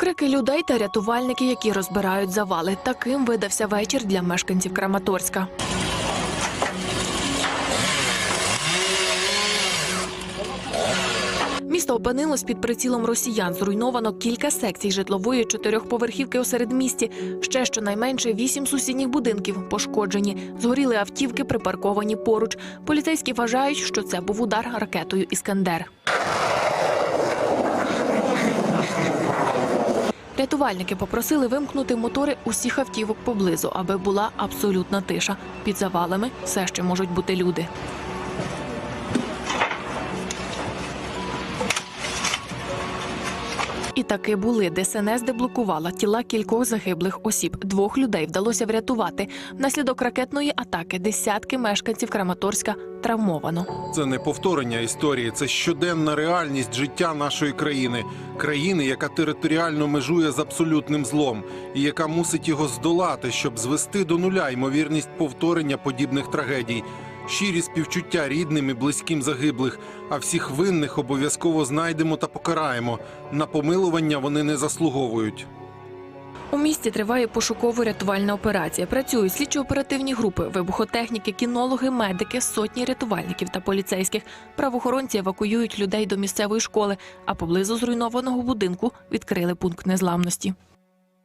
Крики людей та рятувальники, які розбирають завали. Таким видався вечір для мешканців Краматорська. Місто опинилось під прицілом росіян. Зруйновано кілька секцій житлової чотирьохповерхівки у середмісті. Ще щонайменше вісім сусідніх будинків пошкоджені. Згоріли автівки, припарковані поруч. Поліцейські вважають, що це був удар ракетою Іскандер. Рятувальники попросили вимкнути мотори усіх автівок поблизу, аби була абсолютна тиша. Під завалами все ще можуть бути люди. І таки були. ДСНС деблокувала тіла кількох загиблих осіб. Двох людей вдалося врятувати. Внаслідок ракетної атаки десятки мешканців Краматорська травмовано. Це не повторення історії, це щоденна реальність життя нашої країни, країни, яка територіально межує з абсолютним злом, і яка мусить його здолати, щоб звести до нуля ймовірність повторення подібних трагедій. Щирі співчуття рідним і близьким загиблих, а всіх винних обов'язково знайдемо та покараємо. На помилування вони не заслуговують. У місті триває пошуково-рятувальна операція. Працюють слідчо-оперативні групи, вибухотехніки, кінологи, медики, сотні рятувальників та поліцейських. Правоохоронці евакуюють людей до місцевої школи, а поблизу зруйнованого будинку відкрили пункт незламності.